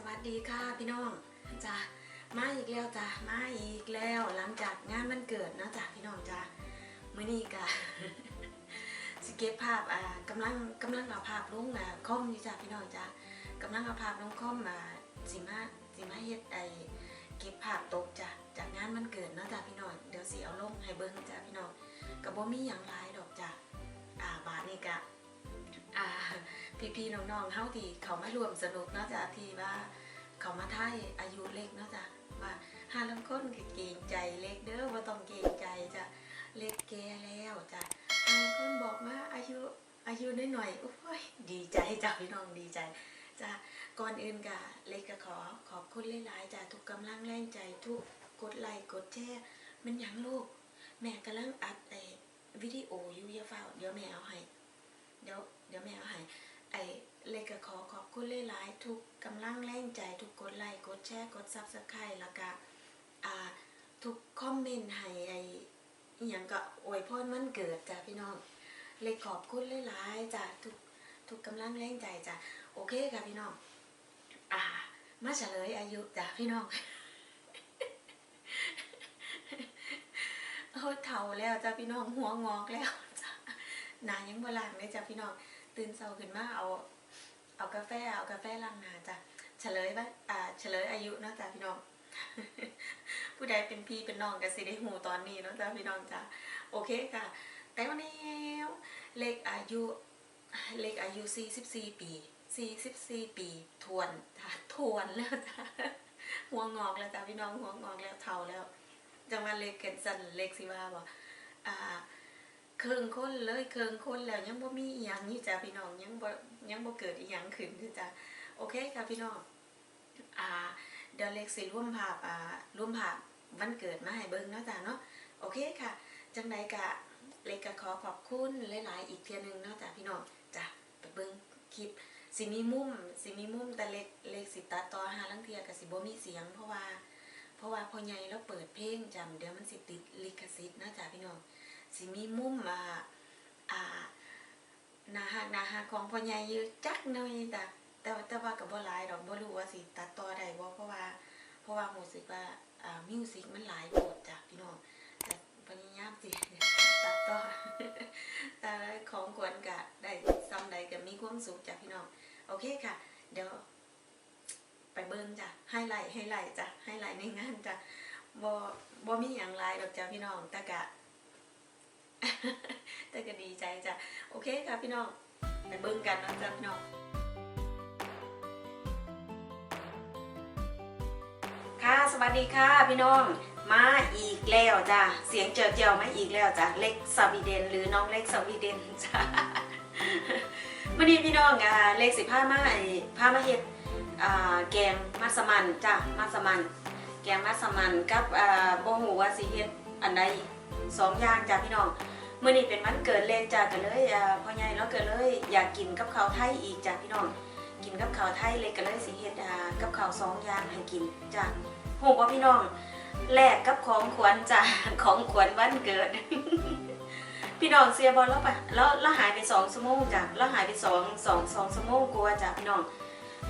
สวัสดีค่ะพี่น้องจ้ะมาอีกแล้วจ้ะมาอีกแล้วหลังจากงานมันเกิดนะจ้ะพี่น้องจ้ะมื่อนี้กะสเก็บภาพอ่ากำลังกำลังเอาภาพลุ้งอ่าคอมอะจ้ะพี่น้องจ้ะกำลังเอาภาพลุ้งคอมอ่าสิมาสิมาเฮ็ดไอเก็บภาพตกจ้ะจากงานมันเกิดนะจ้ะพี่น้องเดี๋ยวสิเอาลงให้เบิ้งจ้ะพี่น้องกับบ่มีอย่างไรดอกจ้ะอ่าบาทนี่กะ พี่ๆน้องๆเฮาที่เขามารวมสนุกเนาะจ้ะที่ว่า เขามาไทยอายุเล็กเนาะจ้ะว่าห้าลังคนก็เกรงใจเล็กเด้อว่าต้องเกรงใจจ้ะเล็กแก่แล้วจ้ะห้าลังคนบอกว่าอายุอายุน้อยๆโอ้ยดีใจจ้ะพี่น้องดีใจจ้ะก่อนอื่นกะเล็กก็ขอขอบคุณหลายๆจ้ะทุกกำลังแรงใจทุกกดไลค์กดแชร์มันยังลูก แม่กำลังอัดไอ้วิดีโออยู่ย่าเฝ้าเดี๋ยวแม่เอาให้เดี๋ยวเดี๋ยวแม่เอาให้ ไอ้เลยก็ขอขอบคุณหลายๆทุกกำลังแรงใจทุกกดไลค์กดแชร์กดซับสไครต์แล้วก็อ่าทุกคอมเมนต์ให้ไอ้อย่างก็อวยพรมันเกิดจ้ะพี่น้อง เลยขอบคุณหลายๆจ้ะทุกทุกกำลังแรงใจจ้ะโอเคค่ะพี่น้อง อ่า มาเฉลยอายุจ้ะพี่น้องโอ้เฒ่าแล้วจ้ะพี่น้องหัวงอกแล้วจ้ะหนายังโบ่ล้างเลยจ้ะพี่น้อง ตื่นเช้าขึ้นมาเอา เอากาแฟเอากาแฟล้างหน้าจ้ะเฉลยว่าอ่า เฉลยอายุเนาะจ้ะพี่น้อง ผู้ใดเป็นพี่เป็นน้องก็สิได้หูตอนนี้เนาะจ้ะพี่น้องจ้ะโอเคค่ะ แต่วันนี้เลขอายุเลขอายุ 44 ปี 44 ปีทวนจ้ะทวนแล้วจ้ะหัวงอกแล้วจ้ะพี่น้องหัวงอกแล้วเท่าแล้วจังว่าเลขเกินสันเลขสิว่าบ่อ่า เคืองคนเลยเคืองคนแล้วยังบ่มีอีหยังอยู่จ้ะพี่น้องยังบ่ยังบ่เกิดอีหยังขึ้นคือจ้ะโอเคค่ะพี่น้องอ่าเดี๋ยวเล็กสิร่วมภาพอ่าร่วมภาพวันเกิดมาให้เบิ่งเนาะจ้ะเนาะโอเคค่ะ จังใดกะเล็กก็ขอขอบคุณหลายๆอีกเทียหนึงเนาะจ้ะพี่น้องจ้ะไปเบิ่งคลิปสิมีมุมสิมีมุมแต่เล็กเล็กสิตัดต่อหาลังเทียก็สิบ่มีเสียงเพราะว่า เพราะว่าพอใหญ่เราเปิดเพลงจำเดี๋ยวมันสิติดลิขสิทธิ์เนาะจ้ะพี่น้อง สิมีมุมอ่าอ่านาฮักนาฮักของพ่อใหญ่อยู่จักหน่อยแต่แต่ว่าแต่ว่าก็บ่หลายดอกบ่รู้ว่าสิตัดต่อได้บ่เพราะว่า เพราะว่ารู้สึกว่าอ่ามิวสิกมันหลายโพดจ้ะพี่น้องแต่พยายามสิตัดต่อแต่ของควรก็ได้ซ้ำใดก็มีความสุขจ้ะพี่น้องโอเคค่ะ เดี๋ยวไปเบิ่งจ้ะให้ไลท์ให้ไลท์จ้ะให้ไลท์ในงานจ้ะบ่บ่มีหยังหลายดอกจ้ะพี่น้องแต่ก็ แต่ก็ดีใจจ้ะโอเคค่ะพี่น้องไปเบิ่งกันนะจ้ะพี่น้องค่ะสวัสดีค่ะพี่น้องมาอีกแล้วจ้ะเสียงเจียวเจียวมาอีกแล้วจ้ะเล็กสวีเดน หรือน้องเล็กสวีเดนจ้ะวันนี้พี่น้องอ่าเล็กสิผ้ามาไอ้ผ้ามาเฮ็ดอ่าแกงมัสมันจ้ะมัสมัน แกงมัสมันกับอ่าบ่ฮู้ว่าสิเฮ็ดอันใดสองอย่างจ้ะพี่น้อง มื่อนี้เป็นวันเกิดเล็กจ้าก็เลยพ่อใหญ่เราเก็เลยอยากกินกับข้าวไทยอีกจ้าพี่น้องกินกับข้าวไทยเล็กก็เลยสิเฮ็ดกับข้าวสองอย่างให้กินจ้าโหบ่พี่น้องแลกกับของขวัญจ้าของขวัญวันเกิด พี่น้องเสียบอลแล้วปะแล้วแล้วหายไปสองชั่วโมงจ้ะแล้วหายไปสองสองสองชั่วโมงกลัวจ้ะพี่น้อง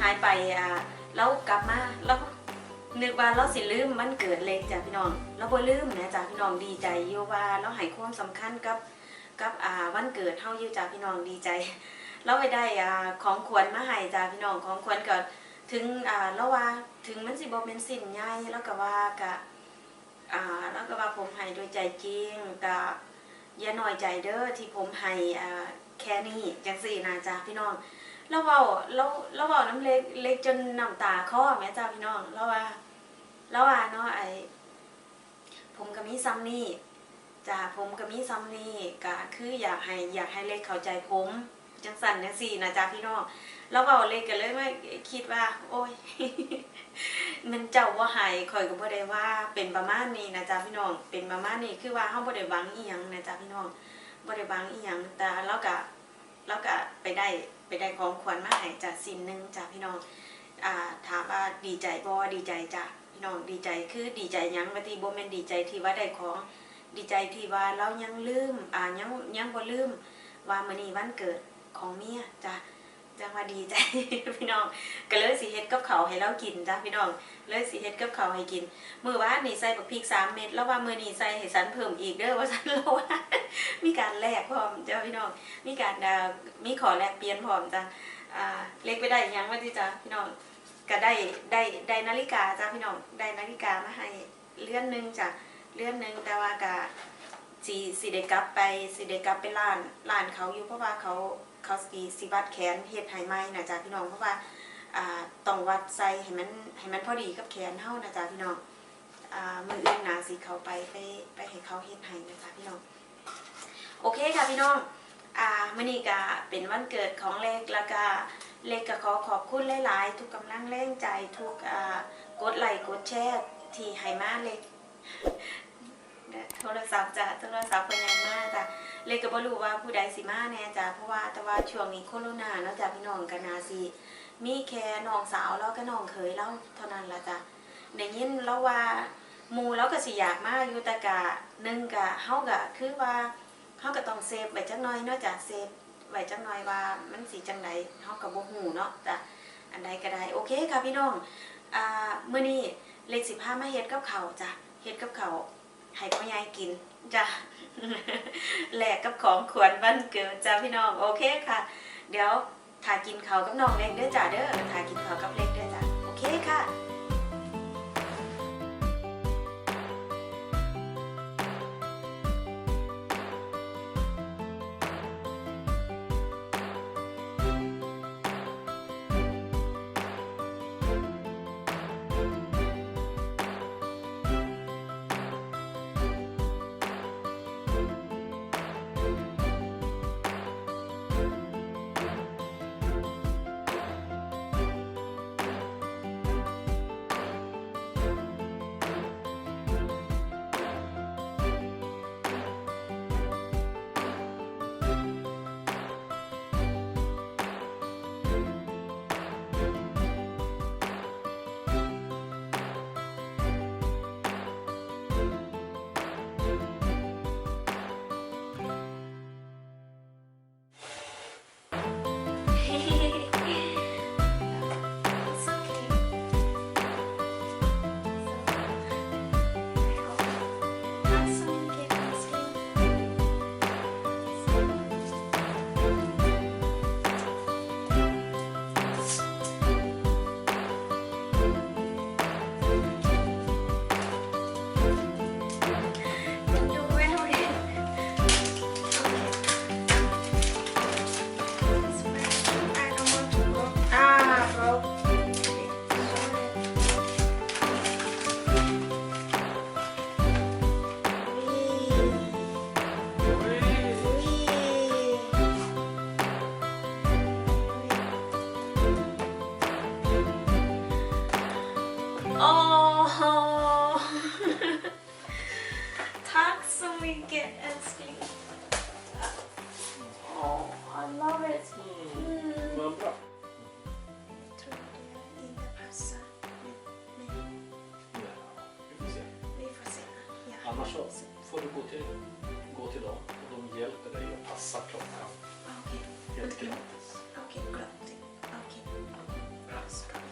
หายไปอ่าแล้วกลับมาแล้ว นึกว่าเราสิลืมมันเกิดเล็กจ้ะพี่น้องเราบ่ลืมนะจ้ะพี่น้องดีใจอยู่ว่าเราให้ความสำคัญกับกับอ่าวันเกิดเฮาอยู่จ้าพี่น้องดีใจ เราไปได้อ่าของขวัญมาให้จ้าพี่น้องของขวัญก็ถึงอ่าแล้วว่าถึงมันสิบ่เป็นสิ่นใหญ่แล้วก็ว่ากะอ่าแล้วก็ว่าผมให้โดยใจจริงก็อย่าน้อยใจเด้อที่ผมให้อ่าแค่นี้จังสี่นะจ้าพี่น้องแล้วเว้าแล้วแล้วเว้าน้ำเล็กเล็กจนน้ำตาคลอแม่จ้าพี่น้องแล้วว่า แล้วว่าเนาะไอผมก็มีซ้ำนี่จ้าผมก็มีซ้ำนี่ก็คืออยากให้อยากให้เล็กเข้าใจผมจังสันจังสี่นะจ้าพี่น้องแล้วเบาเล็กก็เลยไม่คิดว่า โอ้ยมันเจ้าว่าห้ข่อยก็บ่ได้ว่าเป็นประมาณนี้นะจ้าพี่น้อง เป็นประมาณนี้คือว่าเฮาบ่ได้หวังอีหยังนะจ้าพี่น้องบ่ได้หวังอีหยังแต่เราก็เราก็ไปได้ไปได้ของขวัญมาให้จ้าสิ่งหนึงจ้าพี่น้องอ่าถามว่าดีใจบ่ดีใจจ้า พี่น้องดีใจคือดีใจยังว่าที่บ่แมนดีใจที่ว่าได้ของดีใจที่ว่าเรายังลืมอ่ายังยังบ่ลืมว่ามื้อนี้วันเกิดของเมียจ้ะจังว่าดีใจพี่น้องก็เลยสิเฮ็ดกับเขาให้เรากินจ้ะพี่น้องเลยสิเฮ็ดกับเขาให้กินมื้อวานนี่ใส่บักพริก3เม็ดแล้วว่ามื้อนี้ใส่ให้สันเพิ่มอีกเด้อว่าสันแล้วว่ามีการแลกพร้อมจ้ะพี่น้องมีการมีขอแลกเปลี่ยนพร้อมจ้ะอ่าเล็กไปได้ยังว่าที่จ้ะพี่น้อง ก็ได้ได้ได้นาฬิกาจ้ะพี่น้องได้นาฬิกามาให้เลื่อนหนึงจ้ะเลื่อนหนึงแต่ว่าก็สิสิได้กลับไปสิได้กลับไปร้านร้านเขาอยู่เพราะว่าเขาเขาสีสิวัดแขนเฮ็ดให้ไหมนะจ๊ะพี่น้องเพราะว่าอ่าต้องวัดใส่ให้มันให้มันพอดีกับแขนเฮานะจ๊ะพี่น้องอ่ามืออื่นหนาสิเขาไปไปไปให้เขาเฮ็ดให้นะจ๊ะพี่น้องโอเคค่ะพี่น้องอ่ามื้อนี้ก็เป็นวันเกิดของเล็กแล้วก็ เล็กก็ขอขอบคุณหลาย ๆ ทุกกำลังแรงใจทุกอ่ากดไลค์กดแชร์ที่ให้มาเล็กโทรศัพท์จ้ะโทรศัพท์เป็นยังมากจ้ะเลยก็บ่รู้ว่าผู้ใดสิมาแน่จ้ะเพราะว่าแต่ว่าช่วงนี้โควิดเนาะจ้ะพี่น้องกันนาสิมีแค่น้องสาวแล้วก็น้องเขยแล้วเท่านั้นละจ้ะได้ยินแล้วว่ามูแล้วก็สิอยากมาอยู่แต่กะหนึงกะเฮาก็คือว่าเฮาก็ต้องเซฟไว้จักหน่อยเนาะจ้ะเซฟ ไว้จักหน่อยว่ามันสิจังไดเฮาก็บ่ฮู้เนาะจ้ะอันใดก็ได้โอเคค่ะพี่น้องอ่ามื้อนี้เล็กสิพามาเฮ็ดกับเขาจ้ะเฮ็ดกับเขาให้พ่อใหญ่กินจ้ะแหลกกับของขวัญวันเกิดจ้าพี่น้องโอเคค่ะ เดี๋ยวถ่ากินเขากับน้องเล็กเด้อจ้าเด้อถ่ากินเขากับเล็กเด้อจ้าโอเคค่ะ Tack så mycket älskling. Oh, I love it. Mm. Annars så får du gå till, gå till dem och de hjälper dig att passa klockan. Ah, okay. Helt gratis. Okej, okay, gratis. Okay.